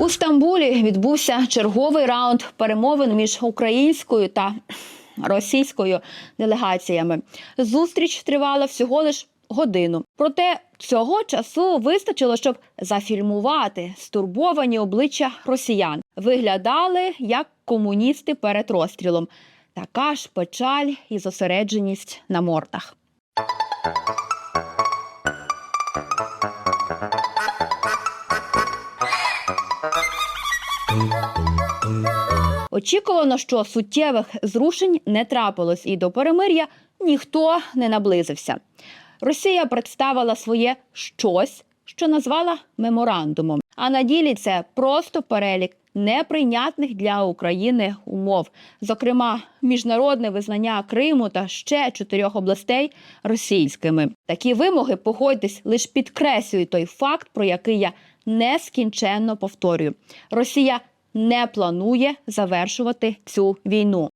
У Стамбулі відбувся черговий раунд перемовин між українською та російською делегаціями. Зустріч тривала всього лиш годину. Проте цього часу вистачило, щоб зафільмувати стурбовані обличчя росіян. Виглядали як комуністи перед розстрілом. Така ж печаль і зосередженість на мордах. Очікувано, що суттєвих зрушень не трапилось, і до перемир'я ніхто не наблизився. Росія представила своє щось, що назвала меморандумом. А на ділі це просто перелік неприйнятних для України умов, зокрема, міжнародне визнання Криму та ще чотирьох областей російськими. Такі вимоги, погодьтесь, лише підкреслюють той факт, про який я нескінченно повторюю. Росія не планує завершувати цю війну.